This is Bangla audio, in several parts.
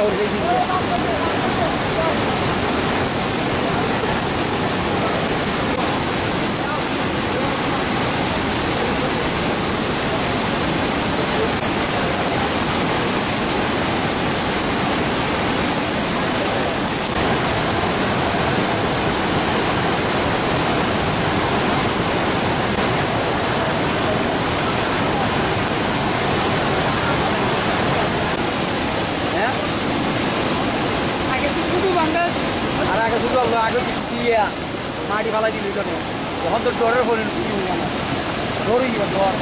করবে এই জিনিসটা। হ্যাঁ আগে তো শুধু বান্ধা আর আগে দিয়ে মাটি ফালাই দিল কেন তখন তো ডরের পরে কি হইব না ডরই ডর।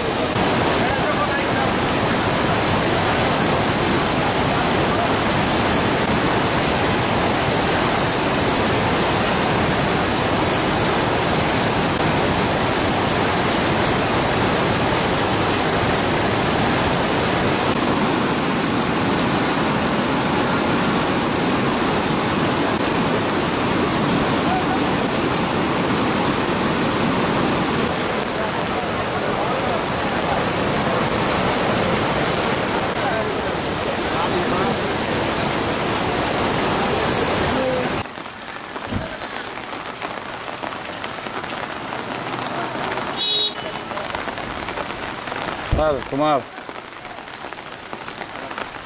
আর তোমার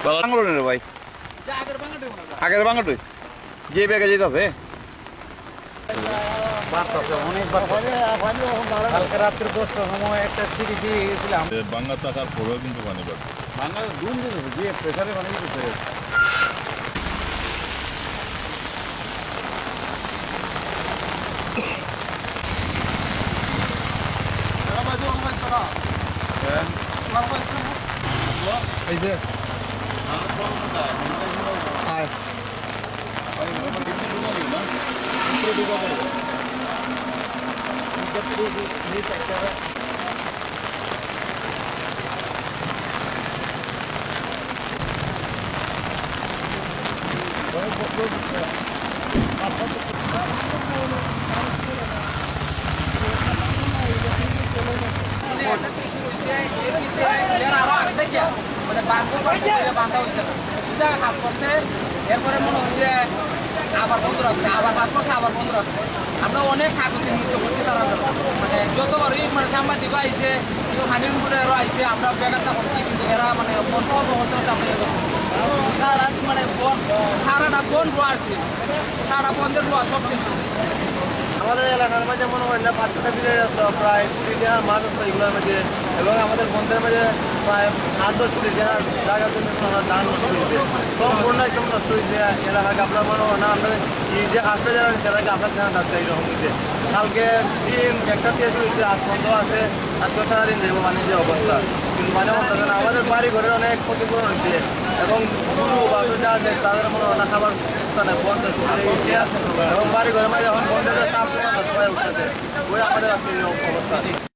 বাংলো রে ভাই। আগের বাংলাটাই যে ব্যাগে যেতে হবে অনেক কালকে রাত্রে দশটার সময় একটা সিঁড়ি দিয়ে গেছিলাম। বাংলা থাকার পরেও কিন্তু পানি বাড়ছে বাংলা দুম দিতে যে প্রেসারে 하고 있으면 뭐? 아, 이제. 아, 그런다. 아. 아니, 뭐, 이렇게 조각이나? 이렇게 조각으로. 이렇게 조각으로. 이렇게 조각으로. 아, 저도 그렇구나. এই আয় এরপরে মনে হচ্ছে আবার বন্ধ রাখছে আবার পাঁচ মাসে আবার বন্ধ আমরা অনেক কাগজে করছি তারা মানে যতবারই মানে সাংবাদিকও আইসে কেউ হানির আইসে আমরা বেগাতা করছি কিন্তু এরা মানে বন্ধ সারা মানে সারাটা বন রোয়া সারা বন্ধের রোয়া সব কিছু আমাদের এলাকার মাঝে মনে হয় না পাঁচটা বিলের প্রায় কুড়ি টাকার মাছ আছে এগুলোর মাঝে, এবং আমাদের বন্ধের মাঝে প্রায় আট দশ কোটি টাকার জায়গার জন্য ধান নষ্ট হয়েছে সম্পূর্ণ একদম নষ্ট হয়েছে এলাকাকে। আপনার মনে হয় না, আমরা যে আসতে যারা সেটাকে আপনার ধ্যান রাখতে এইরকম হয়েছে। কালকে দিন একটা দিয়ে হয়েছে আজ বন্ধ আছে, আজকে সারাদিন দেখব বাণিজ্যের অবস্থা। কিন্তু মানে অবস্থা আমাদের বাড়ি ঘরে অনেক ক্ষতিপূরণ হয়েছে। এবং গরু বাছুর যা আছে তাদের মনে হয় না, খাবার স্থানে বন্ধ করে গেছে এবং বাড়ি ঘরে মাঝে এখন বন্ধের চাপ উঠতেছে ওই আমাদের অবস্থা।